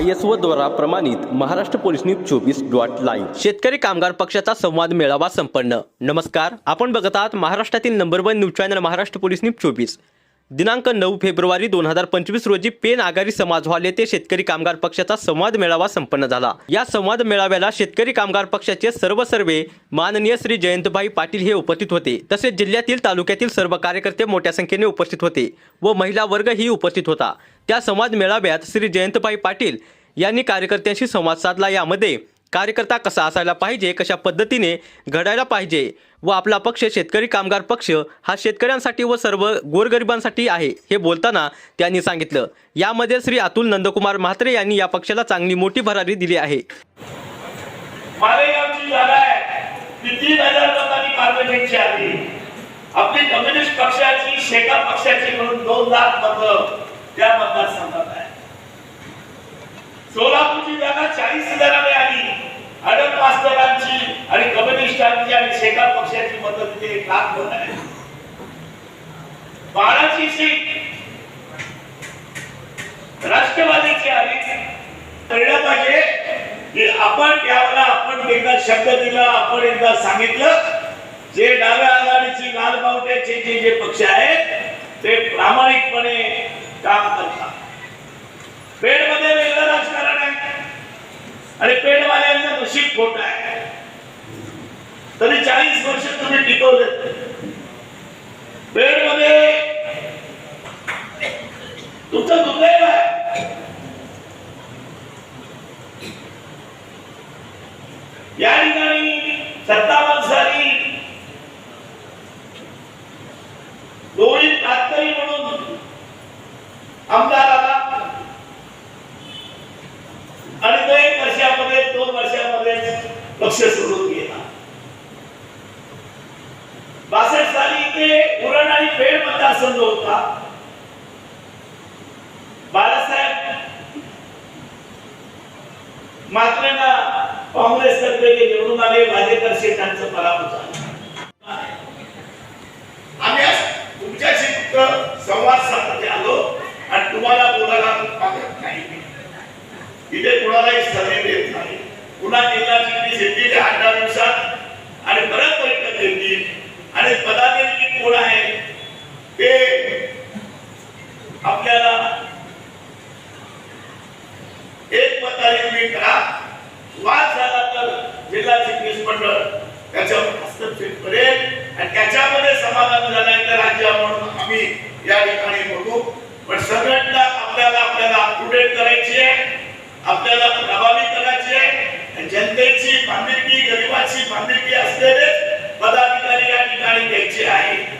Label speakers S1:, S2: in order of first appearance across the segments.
S1: I S O द्वारा प्रमाणित Maharashtra police news चोवीस डॉट लाईव्ह. शेतकरी कामगार पक्षाचा संवाद मेळावा संपन्न. नमस्कार आपण बघत आहात महाराष्ट्रातील number one news channel Maharashtra police news चोवीस. दिनांक नऊ फेब्रुवारी दोन हजार पंचवीस रोजी पेन आघाडी समाज हॉल येथे शेतकरी कामगार पक्षाचा संवाद मेळावा संपन्न झाला. या संवाद मेळाव्याला शेतकरी कामगार पक्षाचे सर्व सर्वे माननीय श्री जयंतभाई पाटील हे उपस्थित होते. तसेच जिल्ह्यातील तालुक्यातील सर्व कार्यकर्ते मोठ्या संख्येने उपस्थित होते व महिला वर्ग ही उपस्थित होता. त्या संवाद मेळाव्यात श्री जयंतभाई पाटील यांनी कार्यकर्त्यांशी संवाद साधला. यामध्ये कार्यकर्ता कसा असायला पाहिजे कशा पद्धतीने घडायला पाहिजे व आपला पक्ष शेतकरी कामगार पक्ष हा शेतकऱ्यांसाठी व सर्व गोरगरिबांसाठी आहे हे बोलताना त्यांनी सांगितलं. यामध्ये श्री अतुल नंदकुमार म्हात्रे यांनी या पक्षाला चांगली मोठी भरारी दिली आहे.
S2: आपली कम्युनिस्ट पक्षाची शेका पक्षाची म्हणून दोन लाख मत त्या मतदारसंघात आहे सोलापूरची जागा चाळीस हजाराने आली. अडक मास्तरांची आणि कम्युनिस्टांची आणि शेकार पक्षाची मदत तिथे एक लाख मत बाळाची सीट. राष्ट्रवादीची आली. कळलं पाहिजे की आपण त्यावेळेला आपण एकदा शब्द दिला आपण एकदा सांगितलं. जे डाव्या आघाडीची लाल बावट्याचे जे जे पक्ष आहेत ते प्रामाणिकपणे काम करतात. पेडमध्ये वेगळं आणि पेडवाल्यांचं नशीब खोट आहे. तरी चाळीस वर्ष तुम्ही टिकवले पेडमध्ये तुमचं दुर्दैव आहे या ठिकाणी सत्तावन्न साली रोहित कातकरी म्हणून आमदार आला आणि तो एक वर्षामध्ये दोन वर्षामध्ये पक्ष सोडून गेला बासष्ट साली इथे उरण आणि पेड होता बाळासाहेब मात्र काँग्रेस तर्फे ते निवडून आले भाजपतर्फे त्यांचं पराभूत झालं. आम्ही आज तुमच्याशी फक्त संवाद साधण्यासाठी आलो आणि तुम्हाला बोलायला मागत नाही. इथे कुणालाही संधी देत नाही. पुन्हा जिल्हा जिल्हाची शेतीच्या आठ दहा दिवसात आणि परत बैठक घेतली आणि पदाधिकारी कोण आहे? ते आपल्याला एक मताने तुम्ही करा वाद झाला तर जिल्हा चिटणीस मंडळ त्याच्यावर हस्तक्षेप करेल आणि त्याच्यामध्ये समाधान झालं तर राज्य म्हणून आम्ही या ठिकाणी बघू. पण संघटना आपल्याला आपल्याला अपटुडेट करायची आहे. आपल्याला प्रभावी करायची आहे. जनतेची बांधिलकी गरिबाची बांधिलकी असलेले पदाधिकारी या ठिकाणी घ्यायचे आहे.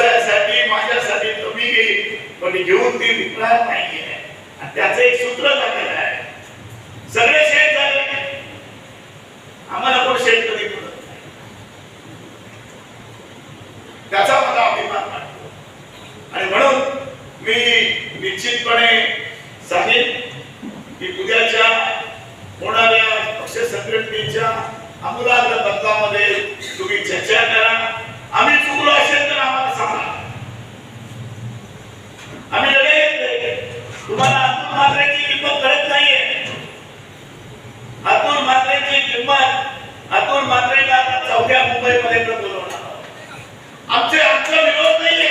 S2: व्यवसायासाठी माझ्यासाठी तुम्ही घेईल पण घेऊन ती विकणार नाहीये आणि त्याचं एक सूत्र झालेलं आहे. सगळे शेत झाले आम्हाला कोण शेत कधी करत नाही? त्याचा मला अभिमान वाटतो. आणि म्हणून मी निश्चितपणे सांगेन की उद्याच्या होणाऱ्या पक्ष संघटनेच्या अमूलाग्र बदलामध्ये तुम्ही चर्चा करा आम्ही चुकलो असेल तर आम्हाला सांगा आम्ही लढे तुम्हाला अतुल म्हात्रेची किंमत कळत नाहीये. अतुल म्हात्रेची किंमत अतुल म्हात्रेला चौथ्या मुंबईमध्ये बोलवणार आमचे आमचा विरोध नाहीये.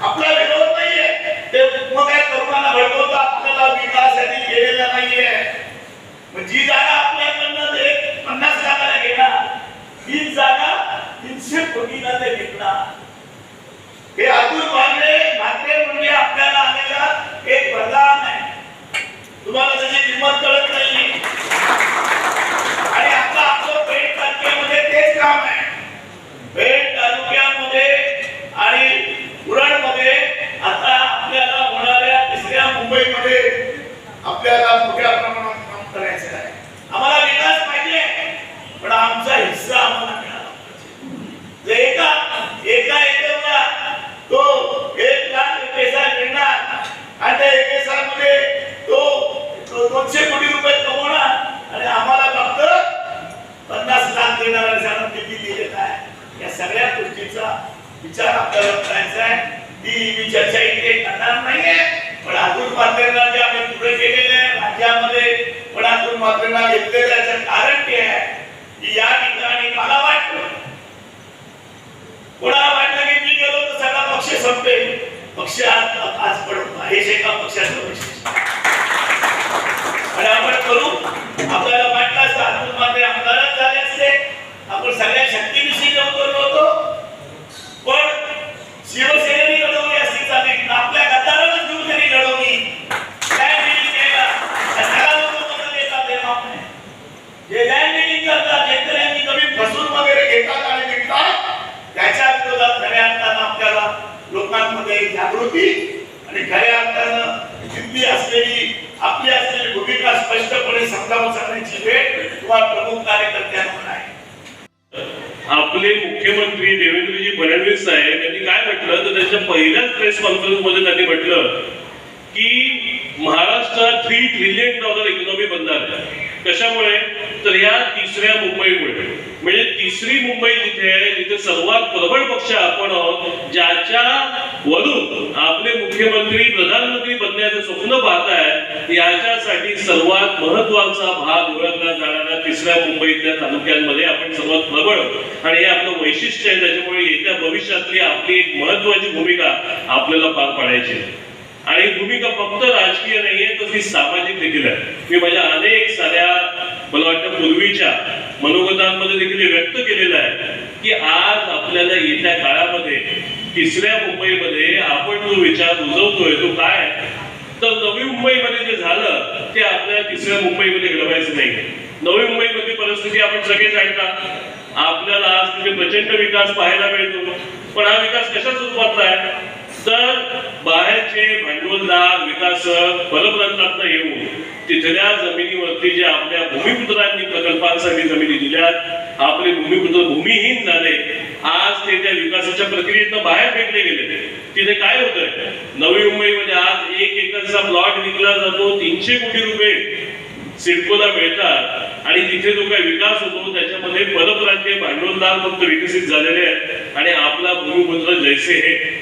S2: आपला विरोध नाहीये. ते मग काय तरुणाला भडकवता आपल्याला विकासासाठी गेलेला नाहीये. जी जागा आपल्याकडनं ते पन्नास लाखाला घेणार. ही जागा तीनशे कोटीला ते विकणार. हे अतुल मागणे म्हात्रे म्हणजे आपल्याला आलेला एक वरदान आहे तुम्हाला त्याची किंमत कळत नाही आणि आता आपलं पेठ तालुक्यामध्ये तेच काम आहे पेठ तालुक्यामध्ये आणि मोठ्या प्रमाणात काम करायचं आहे आम्हाला विकास पाहिजे पण आमचा हिस्सा आम्हाला मिळाला पाहिजे जर एका एका एकरला तो एक लाख पैसा मिळणार आणि त्या एक एकरामध्ये तो तो दोनशे कोटी रुपये कमवणार आणि आम्हाला फक्त पन्नास लाख देणार आणि सांगा किती दिलेलं आहे या सगळ्या गोष्टीचा विचार आपल्याला करायचा आहे ती मी चर्चा इथे करणार नाहीये पण अतुल मात्रेंना जे आम्ही पुढे केलेले आहे राज्यामध्ये पण घेतलेल्याचं कारण ते आहे की या ठिकाणी मला वाटलं कोणाला वाटलं की मी गेलो तर सगळा पक्ष संपेल पक्ष आज आज पडत नाही. हेच एका पक्षाचं वैशिष्ट्य आणि आपण करू आपल्याला वाटलं असतं अतुल मात्रे आमदारच झाले असते आपण सगळ्या शक्तीविषयी उतरलो होतो पण शिवसेनेने लढवली असती चालेल आपल्या गद्दारालाच घेऊन त्यांनी लढवली काय दिली केला त्याला लोक मतं देतात हे माफ नाही जे लँड डीलिंग करतात शेतकऱ्यांची कमी फसवून वगैरे घेतात आणि विकतात त्याच्या विरोधात खऱ्या अर्थानं आपल्याला लोकांमध्ये जागृती आणि खऱ्या अर्थानं जिद्दी असलेली आपली असलेली भूमिका स्पष्टपणे समजावून सांगण्याची वेळ प्रमुख कार्यकर्त्यांवर आहे.
S3: आपले मुख्यमंत्री देवेंद्रजी फडणवीस साहेब यांनी काय म्हटलं? तर त्यांच्या पहिल्याच प्रेस कॉन्फरन्समध्ये त्यांनी म्हटलं की महाराष्ट्रात थ्री ट्रिलियन डॉलर इकॉनॉमी बनणार कशामुळे? तर या तिसऱ्या मुंबईमुळे. म्हणजे तिसरी मुंबई जिथे आहे? जिथे सर्वात प्रबळ पक्ष आपण आहोत ज्याच्या वरून आपले मुख्यमंत्री प्रधानमंत्री बनण्याचं स्वप्न पाहत आहे याच्यासाठी सर्वात महत्त्वाचा भाग ओळखला जाणारा तिसऱ्या मुंबईतल्या तालुक्यांमध्ये आपण सर्वात प्रबळ आणि हे आपलं वैशिष्ट्य आहे. त्याच्यामुळे येत्या भविष्यातली आपली एक महत्वाची भूमिका आपल्याला पार पाडायची आहे. आणि भूमिका फक्त राजकीय नाहीये तर ती सामाजिक देखील आहे. मी माझ्या अनेक साऱ्या मला वाटतं पूर्वीच्या मनोगतांमध्ये देखील व्यक्त केलेलं आहे की आज आपल्याला येत्या काळामध्ये तिसऱ्या मुंबईमध्ये आपण जो विचार रुजवतोय तो काय तर नवी मुंबईमध्ये जे झालं ते आपल्याला तिसऱ्या मुंबईमध्ये घडवायचं नाही. नवी मुंबईमधली परिस्थिती आपण सगळेच ऐकता आपल्याला आज तिथे प्रचंड विकास पाहायला मिळतो. पण हा विकास कशा स्वरूपातला आहे? तर बाहेरचे भांडवलदार विकासक फलप्रांतात येऊन तिथल्या जमिनीवरती जे आपल्या भूमिपुत्रांनी प्रकल्पांसाठी जमिनी दिल्यात आपले भूमिपुत्र भूमिहीन झाले आज ते त्या विकासाच्या प्रक्रियेतनं बाहेर फेकले गेले तिथे काय होतंय? नवी मुंबईमध्ये आज एक एकरचा प्लॉट विकला जातो तीनशे कोटी रुपये सिडकोला मिळतात आणि तिथे जो काही विकास होतो त्याच्यामध्ये परप्रांतीय भांडवलदार फक्त विकसित झालेले आहेत आणि आपला भूमिपुत्र जैसे हे.